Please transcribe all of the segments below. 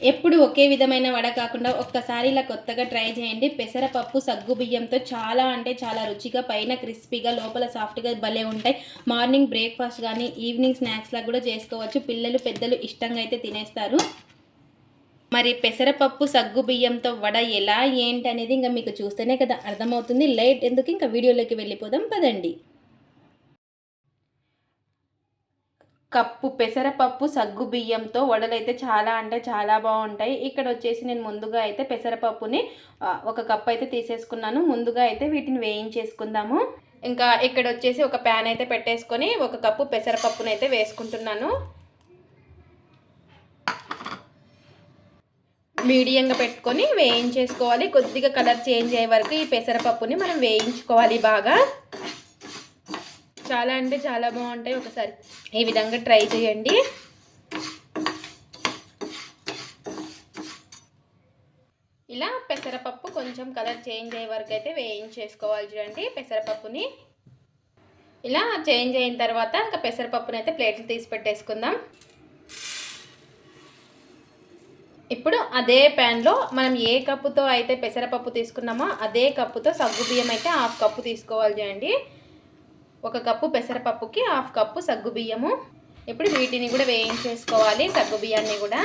ఎప్పుడు ఒకే విధమైన వడ కాకుండా ఒక్కసారి ఇలా కొత్తగా ట్రై చేయండి. పెసరపప్పు సగ్గు బియ్యంతో చాలా అంటే చాలా రుచిగా పైన క్రిస్పీగా లోపల సాఫ్ట్గా భలే ఉంటాయి. మార్నింగ్ బ్రేక్ఫాస్ట్ కానీ ఈవినింగ్ స్నాక్స్లా కూడా చేసుకోవచ్చు. పిల్లలు పెద్దలు ఇష్టంగా అయితే తినేస్తారు. మరి పెసరపప్పు సగ్గు బియ్యంతో వడ ఎలా ఏంటి అనేది ఇంకా మీకు చూస్తేనే కదా అర్థమవుతుంది. లేట్ ఎందుకు? ఇంకా వీడియోలోకి వెళ్ళిపోదాం. పదండి. కప్పు పెసరపప్పు సగ్గు బియ్యంతో వడలైతే చాలా అంటే చాలా బాగుంటాయి. ఇక్కడ వచ్చేసి నేను ముందుగా అయితే పెసరపప్పుని ఒక కప్పు అయితే తీసేసుకున్నాను. ముందుగా అయితే వీటిని వేయించేసుకుందాము. ఇంకా ఇక్కడ వచ్చేసి ఒక ప్యాన్ అయితే పెట్టేసుకొని ఒక కప్పు పెసరపప్పును అయితే వేసుకుంటున్నాను. మీడియంగా పెట్టుకొని వేయించేసుకోవాలి. కొద్దిగా కలర్ చేంజ్ అయ్యే వరకు ఈ పెసరపప్పుని మనం వేయించుకోవాలి బాగా. చాలా అంటే చాలా బాగుంటాయి. ఒకసారి ఈ విధంగా ట్రై చేయండి. ఇలా పెసరపప్పు కొంచెం కలర్ చేంజ్ అయ్యే వరకు అయితే వేయించేసుకోవాలి చూడండి పెసరపప్పుని. ఇలా చేంజ్ అయిన తర్వాత ఇంకా పెసరపప్పుని అయితే ప్లేట్లు తీసి పెట్టేసుకుందాం. ఇప్పుడు అదే ప్యాన్లో మనం ఏ కప్పుతో అయితే పెసరపప్పు తీసుకున్నామో అదే కప్పుతో సగ్గు బియ్యం అయితే హాఫ్ కప్పు తీసుకోవాలి చూడండి. ఒక కప్పు పెసరపప్పుకి హాఫ్ కప్పు సగ్గుబియ్యము ఇప్పుడు వీటిని కూడా వేయించేసుకోవాలి సగ్గు బియ్యాన్ని కూడా.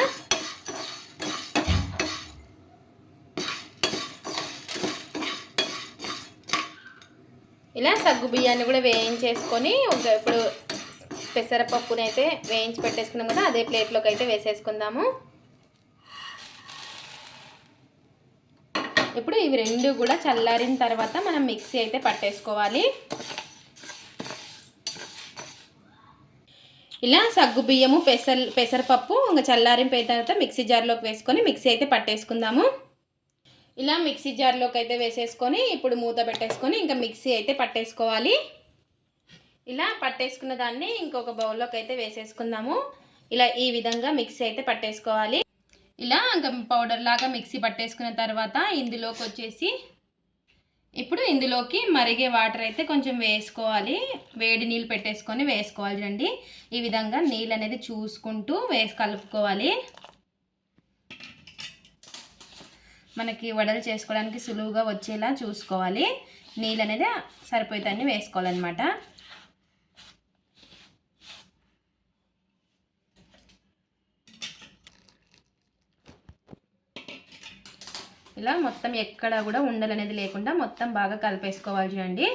ఇలా సగ్గు బియ్యాన్ని కూడా వేయించేసుకొని ఒక ఇప్పుడు పెసరపప్పుని అయితే వేయించి పెట్టేసుకున్నాం కదా అదే ప్లేట్లోకి అయితే వేసేసుకుందాము. ఇప్పుడు ఇవి రెండు కూడా చల్లారిన తర్వాత మనం మిక్సీ అయితే పట్టేసుకోవాలి. ఇలా సగ్గు బియ్యము పెసర్ పెసరపప్పు ఇంకా చల్లారిపోయిన తర్వాత మిక్సీ జార్లోకి వేసుకొని మిక్సీ అయితే పట్టేసుకుందాము. ఇలా మిక్సీ జార్లోకి అయితే వేసేసుకొని ఇప్పుడు మూత పెట్టేసుకొని ఇంకా మిక్సీ అయితే పట్టేసుకోవాలి. ఇలా పట్టేసుకున్న దాన్ని ఇంకొక బౌల్లోకి అయితే వేసేసుకుందాము. ఇలా ఈ విధంగా మిక్సీ అయితే పట్టేసుకోవాలి. ఇలా ఇంకా పౌడర్ లాగా మిక్సీ పట్టేసుకున్న తర్వాత ఇందులోకి వచ్చేసి ఇప్పుడు ఇందులోకి మరిగే వాటర్ అయితే కొంచెం వేసుకోవాలి. వేడి నీళ్ళు పెట్టేసుకొని వేసుకోవాలి చూడండి. ఈ విధంగా నీళ్ళు అనేది చూసుకుంటూ వేసి కలుపుకోవాలి. మనకి వడలు చేసుకోవడానికి సులువుగా వచ్చేలా చూసుకోవాలి. నీళ్ళు అనేది సరిపోయేదాన్ని వేసుకోవాలన్నమాట. ఇలా మొత్తం ఎక్కడ కూడా ఉండలు అనేది లేకుండా మొత్తం బాగా కలిపేసుకోవాలి చూడండి.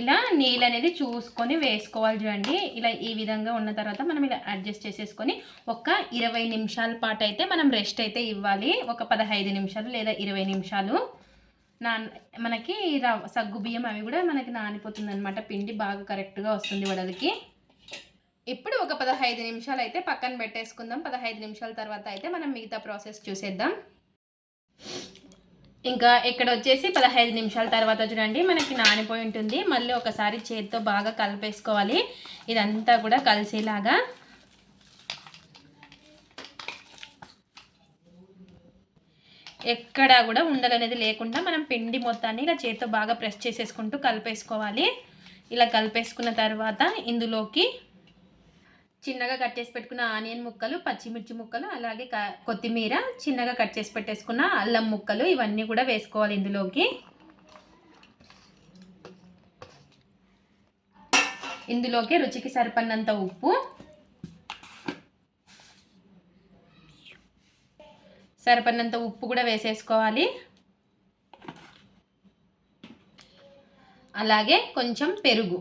ఇలా నీళ్ళు అనేది చూసుకొని వేసుకోవాలి చూడండి. ఇలా ఈ విధంగా ఉన్న తర్వాత మనం ఇలా అడ్జస్ట్ చేసేసుకొని ఒక ఇరవై నిమిషాల పాటు అయితే మనం రెస్ట్ అయితే ఇవ్వాలి. ఒక పదహైదు నిమిషాలు లేదా ఇరవై నిమిషాలు. నా మనకి రవ్ సగ్గు బియ్యం అవి కూడా మనకి నానిపోతుంది అనమాట పిండి బాగా కరెక్ట్గా వస్తుంది వడలకి. ఇప్పుడు ఒక పదహైదు నిమిషాలు అయితే పక్కన పెట్టేసుకుందాం. పదహైదు నిమిషాల తర్వాత అయితే మనం మిగతా ప్రాసెస్ చూసేద్దాం. ఇంకా ఇక్కడ వచ్చేసి పదహైదు నిమిషాల తర్వాత చూడండి మనకి నానిపోయి ఉంటుంది. మళ్ళీ ఒకసారి చేతితో బాగా కలిపేసుకోవాలి. ఇదంతా కూడా కలిసేలాగా. ఎక్కడా కూడా ఉండలు అనేది లేకుండా మనం పిండి మొత్తాన్ని ఇలా చేతితో బాగా ప్రెస్ చేసేసుకుంటూ కలిపేసుకోవాలి. ఇలా కలిపేసుకున్న తర్వాత ఇందులోకి చిన్నగా కట్ చేసి పెట్టుకున్న ఆనియన్ ముక్కలు పచ్చిమిర్చి ముక్కలు అలాగే క- కొత్తిమీర చిన్నగా కట్ చేసి పెట్టేసుకున్న అల్లం ముక్కలు ఇవన్నీ కూడా వేసుకోవాలి ఇందులోకి. ఇందులోకి రుచికి సరిపడినంత ఉప్పు సరిపడినంత ఉప్పు కూడా వేసేసుకోవాలి. అలాగే కొంచెం పెరుగు.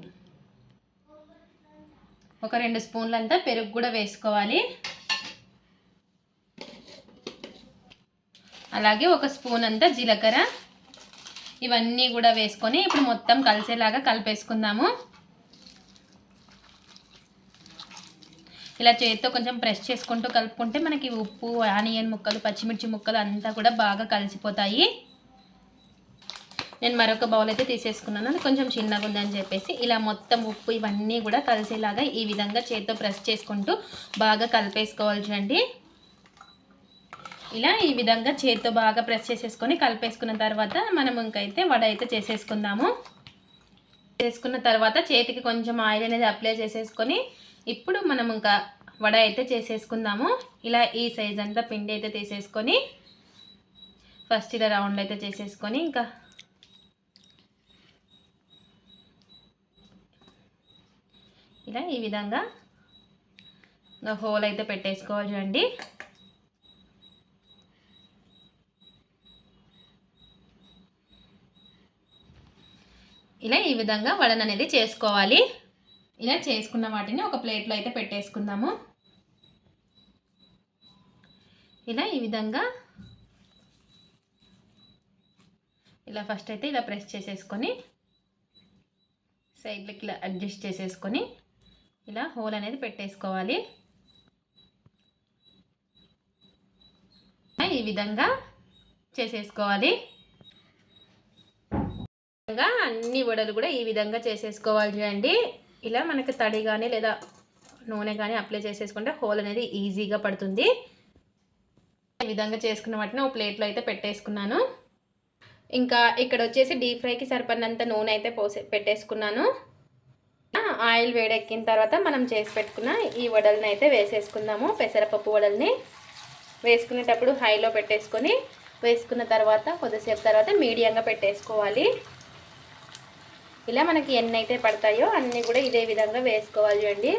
ఒక రెండు స్పూన్లంతా పెరుగు కూడా వేసుకోవాలి. అలాగే ఒక స్పూన్ అంతా జీలకర్ర. ఇవన్నీ కూడా వేసుకొని ఇప్పుడు మొత్తం కలిసేలాగా కలిపేసుకుందాము. ఇలా చేతితో కొంచెం ప్రెస్ చేసుకుంటూ కలుపుకుంటే మనకి ఉప్పు ఆనియన్ ముక్కలు పచ్చిమిర్చి ముక్కలు అంతా కూడా బాగా కలిసిపోతాయి. నేను మరొక బౌల్ అయితే తీసేసుకున్నాను. అది కొంచెం చిన్నగా ఉందని చెప్పేసి ఇలా మొత్తం ఉప్పు ఇవన్నీ కూడా కలిసేలాగా ఈ విధంగా చేతితో ప్రెస్ చేసుకుంటూ బాగా కలిపేసుకోవాలి చూడండి ఇలా ఈ విధంగా చేతితో బాగా ప్రెస్ చేసేసుకొని కలిపేసుకున్న తర్వాత మనం ఇంకైతే వడ అయితే చేసేసుకుందాము. చేసుకున్న తర్వాత చేతికి కొంచెం ఆయిల్ అనేది అప్లై చేసేసుకొని ఇప్పుడు మనం ఇంకా వడ అయితే చేసేసుకుందాము. ఇలా ఈ సైజ్ అంతా పిండి అయితే తీసేసుకొని ఫస్ట్ ఇలా రౌండ్ అయితే చేసేసుకొని ఇంకా ఇలా ఈ విధంగా ఇంకా హోల్ అయితే పెట్టేసుకోవాలి చూడండి. ఇలా ఈ విధంగా వడన అనేది చేసుకోవాలి. ఇలా చేసుకున్న వాటిని ఒక ప్లేట్లో అయితే పెట్టేసుకుందాము. ఇలా ఈ విధంగా ఇలా ఫస్ట్ అయితే ఇలా ప్రెస్ చేసేసుకొని సైడ్లకి ఇలా అడ్జస్ట్ చేసేసుకొని ఇలా హోల్ అనేది పెట్టేసుకోవాలి. ఈ విధంగా చేసేసుకోవాలి. అన్ని వడలు కూడా ఈ విధంగా చేసేసుకోవాలి చూడండి. ఇలా మనకి తడి కానీ లేదా నూనె కానీ అప్లై చేసేసుకుంటే హోల్ అనేది ఈజీగా పడుతుంది. ఈ విధంగా చేసుకున్న వాటిని ఒక ప్లేట్లో అయితే పెట్టేసుకున్నాను. ఇంకా ఇక్కడ వచ్చేసి డీప్ ఫ్రైకి సరిపడినంత నూనె అయితే పోసే పెట్టేసుకున్నాను. ఆయిల్ వేడెక్కిన తర్వాత మనం చేసి పెట్టుకున్న ఈ వడల్ని అయితే వేసేసుకుందాము పెసరపప్పు వడల్ని. వేసుకునేటప్పుడు హైలో పెట్టేసుకొని వేసుకున్న తర్వాత కొద్దిసేపు తర్వాత మీడియంగా పెట్టేసుకోవాలి. ఇలా మనకి ఎన్ని అయితే పడతాయో అన్నీ కూడా ఇదే విధంగా వేసుకోవాలి చూడండి.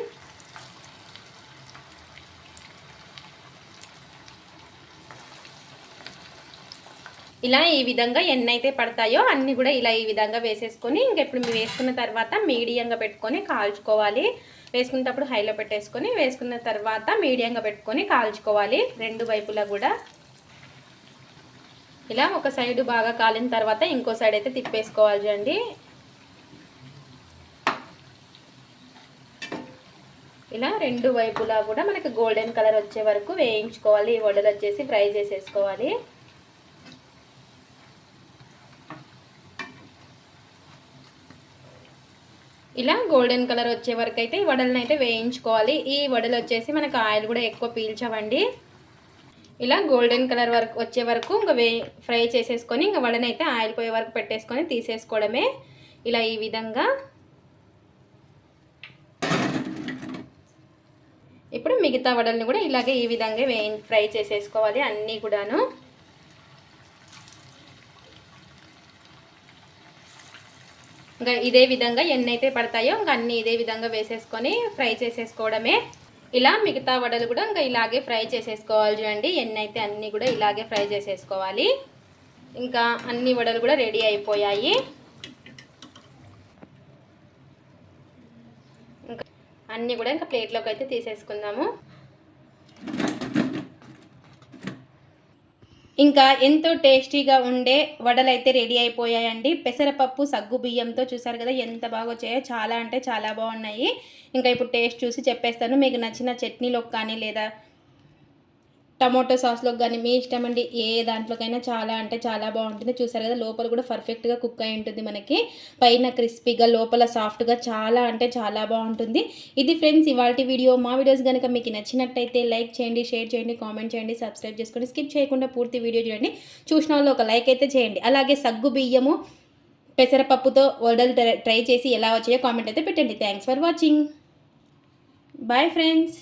ఇలా ఈ విధంగా ఎన్ని అయితే పడతాయో అన్నీ కూడా ఇలా ఈ విధంగా వేసేసుకొని ఇంకెప్పుడు మీరు వేసుకున్న తర్వాత మీడియంగా పెట్టుకొని కాల్చుకోవాలి. వేసుకునేటప్పుడు హైలో పెట్టేసుకొని వేసుకున్న తర్వాత మీడియంగా పెట్టుకొని కాల్చుకోవాలి రెండు వైపులా కూడా. ఇలా ఒక సైడు బాగా కాలిన తర్వాత ఇంకో సైడ్ అయితే తిప్పేసుకోవాలి చూడండి. ఇలా రెండు వైపులా కూడా మనకి గోల్డెన్ కలర్ వచ్చే వరకు వేయించుకోవాలి. ఈ వడలు వచ్చేసి ఫ్రై చేసేసుకోవాలి. ఇలా గోల్డెన్ కలర్ వచ్చే వరకు అయితే ఈ వడలను అయితే వేయించుకోవాలి. ఈ వడలు వచ్చేసి మనకు ఆయిల్ కూడా ఎక్కువ పీల్చవండి. ఇలా గోల్డెన్ కలర్ వరకు వచ్చే వరకు ఇంకా వే ఫ్రై చేసేసుకొని ఇంకా వడనైతే ఆయిల్ పోయే వరకు పెట్టేసుకొని తీసేసుకోవడమే. ఇలా ఈ విధంగా ఇప్పుడు మిగతా వడల్ని కూడా ఇలాగే ఈ విధంగా వే ఫ్రై చేసేసుకోవాలి అన్నీ కూడాను. ఇంకా ఇదే విధంగా ఎన్ని అయితే పడతాయో ఇంకా అన్నీ ఇదే విధంగా వేసేసుకొని ఫ్రై చేసేసుకోవడమే. ఇలా మిగతా వడలు కూడా ఇంకా ఇలాగే ఫ్రై చేసేసుకోవాలి చూడండి. ఎన్ని అయితే అన్నీ కూడా ఇలాగే ఫ్రై చేసేసుకోవాలి. ఇంకా అన్ని వడలు కూడా రెడీ అయిపోయాయి. ఇంకా అన్నీ కూడా ఇంకా ప్లేట్లోకి అయితే తీసేసుకుందాము. ఇంకా ఎంతో టేస్టీగా ఉండే వడలు అయితే రెడీ అయిపోయాయండి. పెసరపప్పు సగ్గు బియ్యంతో చూసారు కదా ఎంత బాగా వచ్చాయో. చాలా అంటే చాలా బాగున్నాయి. ఇంకా ఇప్పుడు టేస్ట్ చూసి చెప్పేస్తాను. మీకు నచ్చిన చట్నీలో కానీ లేదా టమాటో సాస్లోకి కానీ మీ ఇష్టం అండి ఏ దాంట్లోకైనా చాలా అంటే చాలా బాగుంటుంది చూసారు కదా లోపల కూడా పర్ఫెక్ట్గా కుక్ అయి ఉంటుంది మనకి. పైన క్రిస్పీగా లోపల సాఫ్ట్గా చాలా అంటే చాలా బాగుంటుంది ఇది ఫ్రెండ్స్ ఇవాళ వీడియో మా వీడియోస్ కనుక మీకు నచ్చినట్టయితే లైక్ చేయండి షేర్ చేయండి కామెంట్ చేయండి సబ్స్క్రైబ్ చేసుకోండి స్కిప్ చేయకుండా పూర్తి వీడియో చూడండి. చూసిన వాళ్ళు ఒక లైక్ అయితే చేయండి. అలాగే సగ్గు బియ్యము పెసరపప్పుతో వడలు ట్రై చేసి ఎలా వచ్చాయో కామెంట్ అయితే పెట్టండి. Thanks for watching. Bye friends.